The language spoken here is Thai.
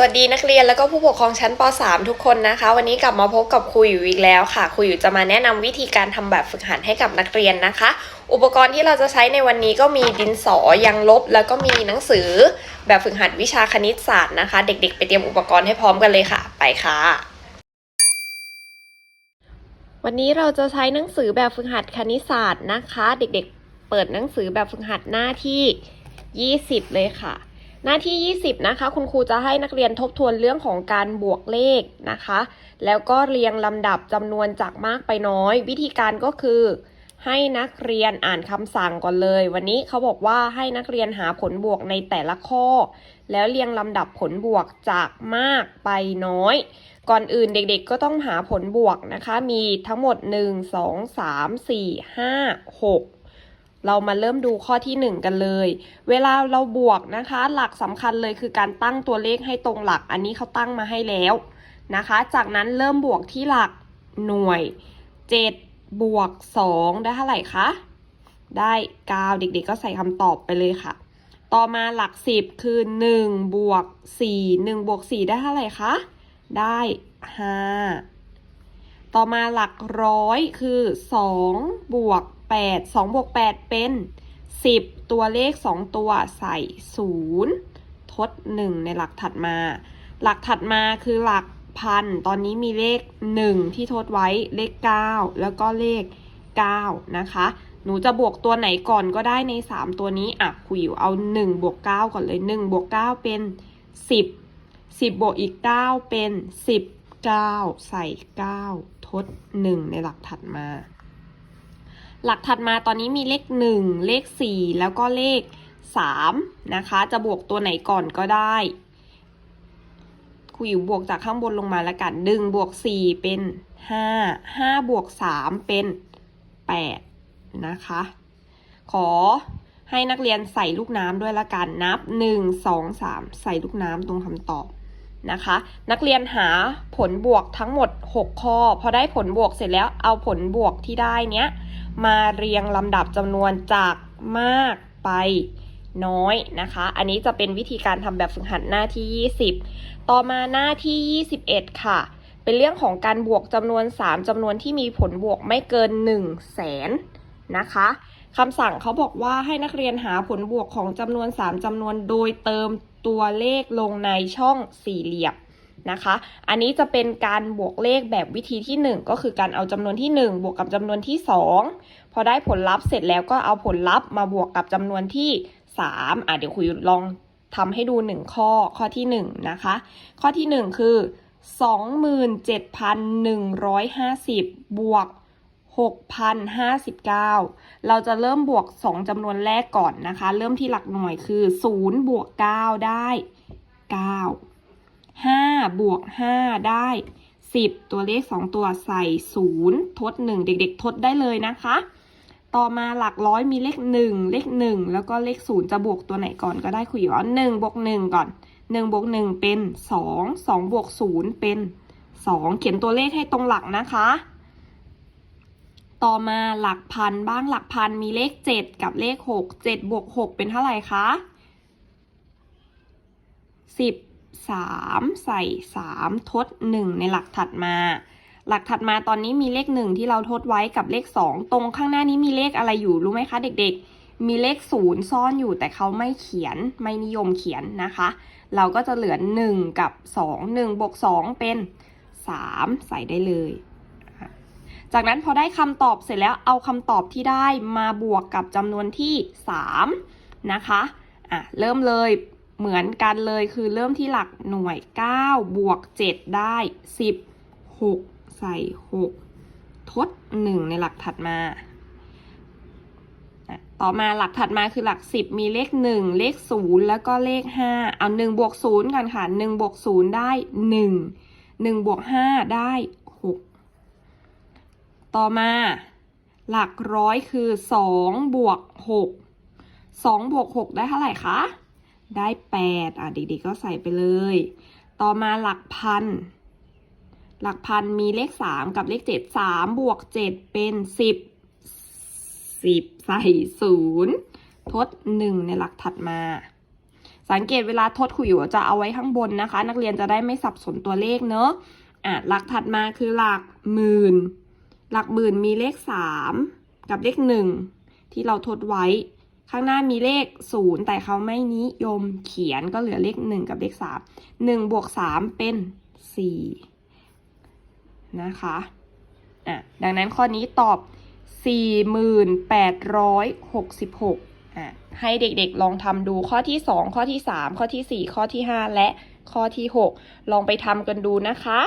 สวัสดีนักเรียนแล้วก็ผู้ปกครองชั้นป .3 ทุกคนนะคะ วันนี้กลับมาพบกับครูอยู่อีกแล้วค่ะครูอยู่จะมาแนะนำวิธีการทำแบบฝึกหัดให้กับนักเรียนนะคะ อุปกรณ์ที่เราจะใช้ในวันนี้ก็มีดินสอยังลบ แล้วก็มีหนังสือ แบบฝึกหัดวิชาคณิตศาสตร์นะคะ เด็กๆ ไปเตรียมอุปกรณ์ให้พร้อมกันเลยค่ะ ไปค่ะวันนี้เราจะใช้หนังสือแบบฝึกหัดคณิตศาสตร์นะคะ เด็กๆ เปิดหนังสือแบบฝึกหัดหน้าที่ 20 เลยค่ะ หน้าที่ 20 นะคะ คุณครูจะให้นักเรียนทบทวนเรื่องของการบวกเลขนะคะ แล้วก็เรียงลำดับจำนวนจากมากไปน้อย วิธีการก็คือ ให้นักเรียนอ่านคำสั่งก่อนเลย วันนี้เขาบอกว่าให้นักเรียนหาผลบวกในแต่ละข้อ แล้วเรียงลำดับผลบวกจากมากไปน้อย ก่อนอื่นเด็กๆก็ต้องหาผลบวกนะคะ มีทั้งหมด 1 2 3 4 5 6 เรามาเริ่มดูข้อที่ 1 กันเลย เวลาเราบวกนะคะ หลักสำคัญเลยคือการตั้งตัวเลขให้ตรงหลัก อันนี้เขาตั้งมาให้แล้วนะคะ จากนั้นเริ่มบวกที่หลักหน่วย 7 บวก 2 ได้เท่าไหร่คะ ได้ 9 เด็กๆก็ใส่คำตอบไปเลยค่ะ ต่อมาหลัก 10 คือ 1 บวก 4 1 บวก 4 ได้เท่าไหร่คะ ได้ 5 ต่อมาหลักร้อยคือ 2 บวก 8 2บวก8เป็น 10 ตัวเลข 2 ตัวใส่ 0 ทด 1 ในหลักถัดมา หลักถัดมาคือหลักพัน ตอนนี้มีเลข 1 ที่ทดไว้เลข 9 แล้วก็เลข 9 นะคะ หนูจะบวกตัวไหนก่อนก็ได้ใน 3 ตัวนี้อะคุยอยู่เอา 1 บวก 9 ก่อนเลย 1 บวก 9 เป็น 10 10 บวกอีก 9 เป็น 19 ใส่ 9 ทด 1 ในหลักถัดมา หลักถัดมาตอนนี้มีเลข 1 เลข 4 แล้วก็เลข 3 นะคะ จะบวกตัวไหนก่อนก็ได้คุยบวกจากข้างบนลงมาแล้วกันดึงบวก 4 เป็น 5 5 บวก 3 เป็น 8 นะคะ ขอให้นักเรียนใส่ลูกน้ำด้วยละกันนับ 1 2 3 ใส่ลูกน้ำตรงคำตอบนะคะ นักเรียนหาผลบวกทั้งหมด 6 ข้อ พอได้ผลบวกเสร็จแล้วเอาผลบวกที่ได้เนี้ย มาเรียงลำดับจำนวนจากมากไปน้อยนะคะ อันนี้จะเป็นวิธีการทำแบบฝึกหัดหน้าที่ 20 ต่อมาหน้าที่ 21 ค่ะ เป็นเรื่องของการบวกจำนวน 3จำนวนที่มีผลบวกไม่เกิน 1 0 0 0 0แสนนะคะคำสั่งเขาบอกว่าให้นักเรียนหาผลบวกของจำนวน 3จำนวนโดยเติมตัวเลขลงในช่องสี่เหลี่ยม นะคะ อันนี้จะเป็นการบวกเลขแบบวิธีที่ 1 ก็คือการเอาจำนวนที่ 1 บวกกับจำนวนที่ 2 พอได้ผลลัพธ์เสร็จแล้วก็เอาผลลัพธ์มาบวกกับจำนวนที่ 3อะเดี๋ยวคุยลองทำให้ดู 1 ข้อข้อที่ 1 นะคะ ข้อที่ 1 คือ 27,150 บวก 6,059 เราจะเริ่มบวก 2จำนวนแรกก่อนนะคะ เริ่มที่หลักหน่วยคือ 0 บวก 9 ได้ 9 ห้าบวกห้าได้สิบตัวเลขสองตัวใส่ศูนย์ทดหนึ่งเด็ก ๆ ทดได้เลยนะคะ ต่อมาหลักร้อยมีเลขหนึ่งเลขหนึ่งแล้วก็เลขศูนย์จะบวกตัวไหนก่อนก็ได้คุยอยู่เอาหนึ่งบวกหนึ่งก่อนหนึ่งบวกหนึ่งเป็นสองสองบวกศูนย์เป็นสองเขียนตัวเลขให้ตรงหลักนะคะ ต่อมาหลักพันบ้างหลักพันมีเลขเจ็ดกับเลขหกเจ็ดบวกหกเป็นเท่าไหร่คะสิบ 3 ใส่ 3 ทด 1 ในหลักถัดมา หลักถัดมาตอนนี้มีเลข 1 ที่เราทดไว้กับเลข 2 ตรงข้างหน้านี้มีเลขอะไรอยู่รู้ไหมคะเด็กๆ มีเลข 0 ซ่อนอยู่แต่เขาไม่เขียนไม่นิยมเขียนนะคะ เราก็จะเหลือ 1 กับ 2 1บวก2 เป็น 3 ใส่ได้เลยจากนั้นพอได้คำตอบเสร็จแล้วเอาคำตอบที่ได้มาบวกกับจำนวนที่ 3 นะคะ อะ เริ่มเลย เหมือนกันเลยคือเริ่มที่หลักหน่วย 9 บวก 7 ได้ 16 ใส่ 6 ทด 1 ในหลักถัดมา ต่อมาหลักถัดมาคือหลัก 10 มีเลข 1 เลข 0 แล้วก็เลข 5 เอา 1 บวก 0 กันค่ะ 1 บวก 0 ได้ 1 1บวก5ได้ 6 ต่อมา หลักร้อยคือ 2 บวก 6 2 บวก 6 ได้เท่าไหร่คะ ได้ 8 อะเด็กๆก็ใส่ไปเลย ต่อมาหลักพัน หลักพันมีเลข 3 กับเลข 7 3 บวก 7 เป็น 10 10 ใส่ 0 ทด 1 ในหลักถัดมา สังเกตเวลาทดขุยหัวจะเอาไว้ข้างบนนะคะ นักเรียนจะได้ไม่สับสนตัวเลขเนอะอะหลักถัดมาคือหลักหมื่น หลักหมื่นมีเลขสามกับเลขหนึ่งที่เราทดไว้ ข้างหน้ามีเลขศูนย์แต่เขาไม่นิยมเขียนก็เหลือเลขหนึ่งกับเลขสามหนึ่งบวกสามเป็นสี่นะคะอะดังนั้นข้อนี้ตอบ 4866อะให้เด็กๆลองทำดูข้อที่ 2 ข้อที่ 3 ข้อที่ 4 ข้อที่ 5 และข้อที่ 6 ลองไปทำกันดูนะคะ